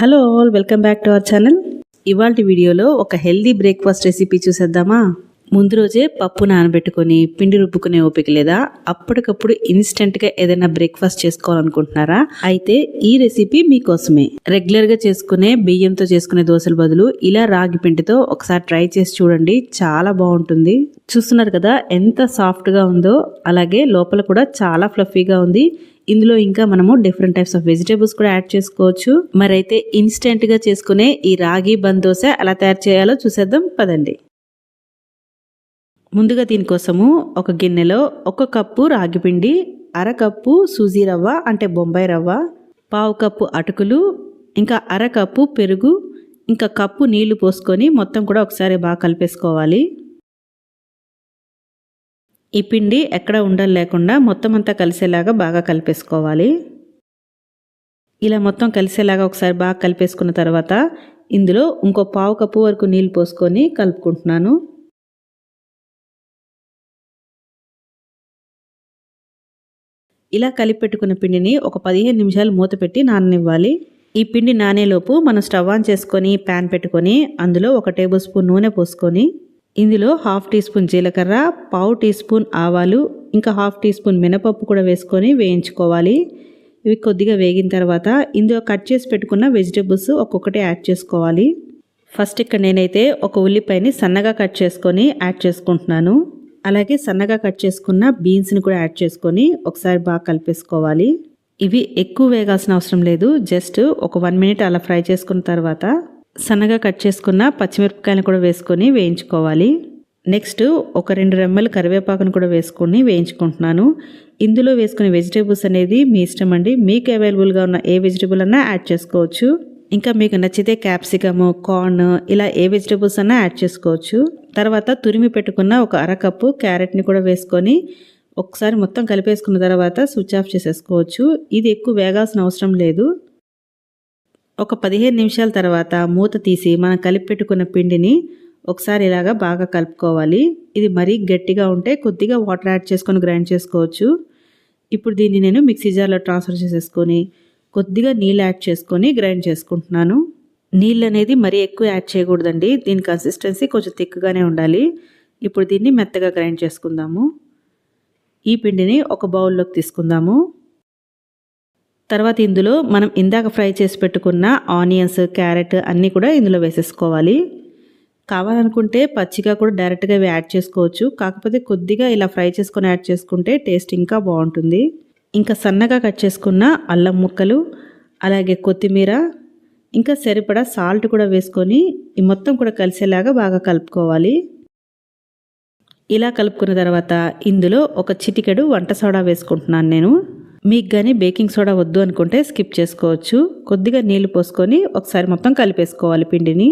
Hello all welcome back to our channel. ఇవాళ వీడియోలో ఒక హెల్దీ బ్రేక్ఫాస్ట్ రెసిపీ చూసేద్దామా? ముందు రోజే పప్పు నానబెట్టుకొని పిండి రుబ్బుకునే ఓపిక లేదా? అప్పటికప్పుడు ఇన్స్టెంట్గా ఏదైనా బ్రేక్ఫాస్ట్ చేసుకోవాలనుకుంటున్నారా? అయితే ఈ రెసిపీ మీకోసమే. రెగ్యులర్గా చేసుకునే బియ్యంతో చేసుకునే దోశల బదులు ఇలా రాగి పిండితో ఒకసారి ట్రై చేసి చూడండి. చాలా బాగుంటుంది. చూస్తున్నారు కదా ఎంత సాఫ్ట్గా ఉందో? అలాగే లోపల కూడా చాలా ఫ్లఫీగా ఉంది. ఇందులో ఇంకా మనము డిఫరెంట్ టైప్స్ ఆఫ్ వెజిటేబుల్స్ కూడా యాడ్ చేసుకోవచ్చు. మరైతే ఇన్స్టెంట్గా చేసుకునే ఈ రాగి బంద్ దోశ ఎలా తయారు చేయాలో చూసేద్దాం. పదండి. ముందుగా దీనికోసము ఒక గిన్నెలో ఒక కప్పు రాగి పిండి అర కప్పు సూజీ రవ్వ అంటే బొంబాయి రవ్వ పావు కప్పు అటుకులు ఇంకా అర కప్పు పెరుగు ఇంకా కప్పు నీళ్ళు పోసుకొని మొత్తం కూడా ఒకసారి బాగా కలిపేసుకోవాలి. ఈ పిండి ఎక్కడ ఉండలు లేకుండా మొత్తం అంతా కలిసేలాగా బాగా కలిపేసుకోవాలి. ఇలా మొత్తం కలిసేలాగా ఒకసారి బాగా కలిపేసుకున్న తర్వాత ఇందులో ఇంకో పావు కప్పు వరకు నీళ్ళు పోసుకొని కలుపుకుంటున్నాను. ఇలా కలిపెట్టుకున్న పిండిని ఒక పదిహేను నిమిషాలు మూత పెట్టి నాననివ్వాలి. ఈ పిండి నానేలోపు మనం స్టవ్ ఆన్ చేసుకొని ప్యాన్ పెట్టుకొని అందులో ఒక టేబుల్ స్పూన్ నూనె పోసుకొని ఇందులో హాఫ్ టీ స్పూన్ జీలకర్ర పావు టీ స్పూన్ ఆవాలు ఇంకా హాఫ్ టీ స్పూన్ మినపప్పు కూడా వేసుకొని వేయించుకోవాలి. ఇవి కొద్దిగా వేగిన తర్వాత ఇందులో కట్ చేసి పెట్టుకున్న వెజిటేబుల్స్ ఒక్కొక్కటి యాడ్ చేసుకోవాలి. ఫస్ట్ ఇక్కడ నేనైతే ఒక ఉల్లిపాయని సన్నగా కట్ చేసుకొని యాడ్ చేసుకుంటున్నాను. అలాగే సన్నగా కట్ చేసుకున్న బీన్స్ని కూడా యాడ్ చేసుకొని ఒకసారి బాగా కలిపేసుకోవాలి. ఇవి ఎక్కువ వేగాల్సిన అవసరం లేదు. జస్ట్ ఒక వన్ మినిట్ అలా ఫ్రై చేసుకున్న తర్వాత సన్నగా కట్ చేసుకున్న పచ్చిమిరపకాయలు కూడా వేసుకొని వేయించుకోవాలి. నెక్స్ట్ ఒక రెండు రెమ్మలు కరివేపాకును కూడా వేసుకొని వేయించుకుంటున్నాను. ఇందులో వేసుకునే వెజిటేబుల్స్ అనేది మీ ఇష్టం అండి. మీకు అవైలబుల్గా ఉన్న ఏ వెజిటేబుల్ అన్నా యాడ్ చేసుకోవచ్చు. ఇంకా మీకు నచ్చితే క్యాప్సికమ్ కార్న్ ఇలా ఏ వెజిటేబుల్స్ అన్నా యాడ్ చేసుకోవచ్చు. తర్వాత తురిమి పెట్టుకున్న ఒక అరకప్పు క్యారెట్ని కూడా వేసుకొని ఒకసారి మొత్తం కలిపేసుకున్న తర్వాత స్విచ్ ఆఫ్ చేసేసుకోవచ్చు. ఇది ఎక్కువ వేగాల్సిన అవసరం లేదు. ఒక పదిహేను నిమిషాల తర్వాత మూత తీసి మనం కలిపి పెట్టుకున్న పిండిని ఒకసారి ఇలాగా బాగా కలుపుకోవాలి. ఇది మరీ గట్టిగా ఉంటే కొద్దిగా వాటర్ యాడ్ చేసుకొని గ్రైండ్ చేసుకోవచ్చు. ఇప్పుడు దీన్ని నేను మిక్సీ జార్లో ట్రాన్స్ఫర్ చేసేసుకొని కొద్దిగా నీళ్ళు యాడ్ చేసుకొని గ్రైండ్ చేసుకుంటున్నాను. నీళ్ళు అనేది మరీ ఎక్కువ యాడ్ చేయకూడదండి. దీని కన్సిస్టెన్సీ కొంచెం థిక్గానే ఉండాలి. ఇప్పుడు దీన్ని మెత్తగా గ్రైండ్ చేసుకుందాము. ఈ పిండిని ఒక బౌల్లోకి తీసుకుందాము. తర్వాత ఇందులో మనం ఇందాక ఫ్రై చేసి పెట్టుకున్న ఆనియన్స్ క్యారెట్ అన్నీ కూడా ఇందులో వేసేసుకోవాలి. కావాలనుకుంటే పచ్చిగా కూడా డైరెక్ట్గా ఇవి యాడ్ చేసుకోవచ్చు. కాకపోతే కొద్దిగా ఇలా ఫ్రై చేసుకొని యాడ్ చేసుకుంటే టేస్ట్ ఇంకా బాగుంటుంది. ఇంకా సన్నగా కట్ చేసుకున్న అల్లం ముక్కలు అలాగే కొత్తిమీర ఇంకా సరిపడా సాల్ట్ కూడా వేసుకొని ఈ మొత్తం కూడా కలిసేలాగా బాగా కలుపుకోవాలి. ఇలా కలుపుకున్న తర్వాత ఇందులో ఒక చిటికెడు వంట సోడా వేసుకుంటున్నాను నేను. మీకు కానీ బేకింగ్ సోడా వద్దు అనుకుంటే స్కిప్ చేసుకోవచ్చు. కొద్దిగా నీళ్ళు పోసుకొని ఒకసారి మొత్తం కలిపేసుకోవాలి పిండిని.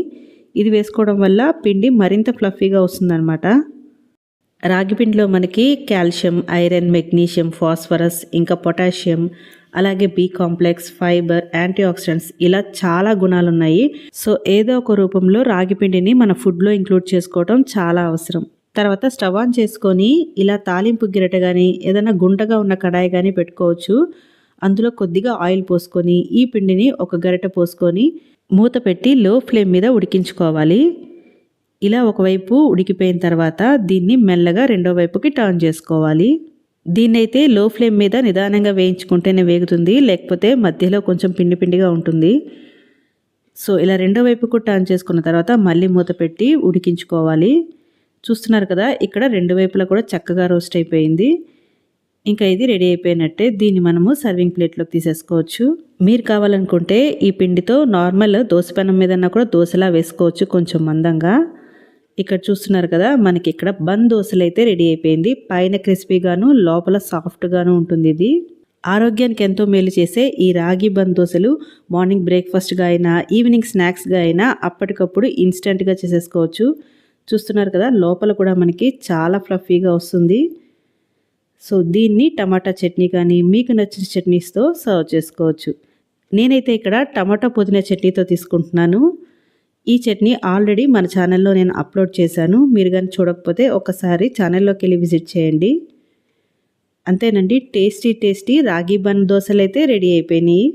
ఇది వేసుకోవడం వల్ల పిండి మరింత ఫ్లఫీగా వస్తుందన్నమాట. రాగి పిండిలో మనకి కాల్షియం ఐరన్ మెగ్నీషియం ఫాస్ఫరస్ ఇంకా పొటాషియం అలాగే B complex fibre antioxidants ఇలా చాలా గుణాలు ఉన్నాయి సో ఏదో ఒక రూపంలో రాగి పిండిని మన ఫుడ్లో ఇంక్లూడ్ చేసుకోవడం చాలా అవసరం. తర్వాత స్టవ్ ఆన్ చేసుకొని ఇలా తాలింపు గిరట కానీ ఏదైనా గుంటగా ఉన్న కడాయి కానీ పెట్టుకోవచ్చు. అందులో కొద్దిగా ఆయిల్ పోసుకొని ఈ పిండిని ఒక గరిట పోసుకొని మూత పెట్టి లో ఫ్లేమ్ మీద ఉడికించుకోవాలి. ఇలా ఒకవైపు ఉడికిపోయిన తర్వాత దీన్ని మెల్లగా రెండో వైపుకి టర్న్ చేసుకోవాలి. దీన్నైతే లో ఫ్లేమ్ మీద నిదానంగా వేయించుకుంటేనే వేగుతుంది లేకపోతే మధ్యలో కొంచెం పిండి పిండిగా ఉంటుంది. సో ఇలా రెండో వైపుకు టర్న్ చేసుకున్న తర్వాత మళ్ళీ మూత పెట్టి ఉడికించుకోవాలి. చూస్తున్నారు కదా ఇక్కడ రెండు వైపులా కూడా చక్కగా రోస్ట్ అయిపోయింది. ఇంకా ఇది రెడీ అయిపోయినట్టే దీన్ని మనము సర్వింగ్ ప్లేట్లోకి తీసేసుకోవచ్చు. మీరు కావాలనుకుంటే ఈ పిండితో నార్మల్ దోశపెనం మీదన్నా కూడా దోశలా వేసుకోవచ్చు కొంచెం మందంగా. ఇక్కడ చూస్తున్నారు కదా మనకి ఇక్కడ బంద్ దోశలు అయితే రెడీ అయిపోయింది. పైన క్రిస్పీగాను లోపల సాఫ్ట్గాను ఉంటుంది ఇది. ఆరోగ్యానికి ఎంతో మేలు చేసే ఈ రాగి బంద్ దోశలు మార్నింగ్ బ్రేక్ఫాస్ట్గా అయినా ఈవినింగ్ స్నాక్స్గా అయినా అప్పటికప్పుడు ఇన్స్టెంట్గా చేసేసుకోవచ్చు. చూస్తున్నారు కదా లోపల కూడా మనకి చాలా ఫ్లఫీగా వస్తుంది. సో దీన్ని టమాటా చట్నీ కానీ మీకు నచ్చిన చట్నీస్తో సర్వ్ చేసుకోవచ్చు. నేనైతే ఇక్కడ టమాటా పుదీనా చట్నీతో తీసుకుంటున్నాను. ఈ చట్నీ ఆల్రెడీ మన ఛానల్లో నేను అప్లోడ్ చేశాను. మీరు కానీ చూడకపోతే ఒకసారి ఛానల్లోకి వెళ్ళి విజిట్ చేయండి. అంతేనండి టేస్టీ టేస్టీ రాగి బన్ దోశలు అయితే రెడీ అయిపోయినాయి.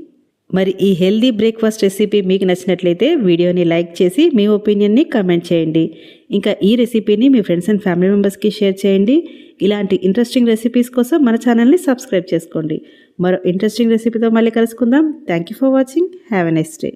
మరి ఈ హెల్దీ బ్రేక్ఫాస్ట్ రెసిపీ మీకు నచ్చినట్లయితే వీడియోని లైక్ చేసి మీ ఒపీనియన్ని కమెంట్ చేయండి. ఇంకా ఈ రెసిపీని మీ ఫ్రెండ్స్ అండ్ ఫ్యామిలీ మెంబర్స్కి షేర్ చేయండి. ఇలాంటి ఇంట్రెస్టింగ్ రెసిపీస్ కోసం మన ఛానల్ని సబ్స్క్రైబ్ చేసుకోండి. మరో ఇంట్రెస్టింగ్ రెసిపీతో మళ్ళీ కలుసుకుందాం. Thank you for watching. Have a next day.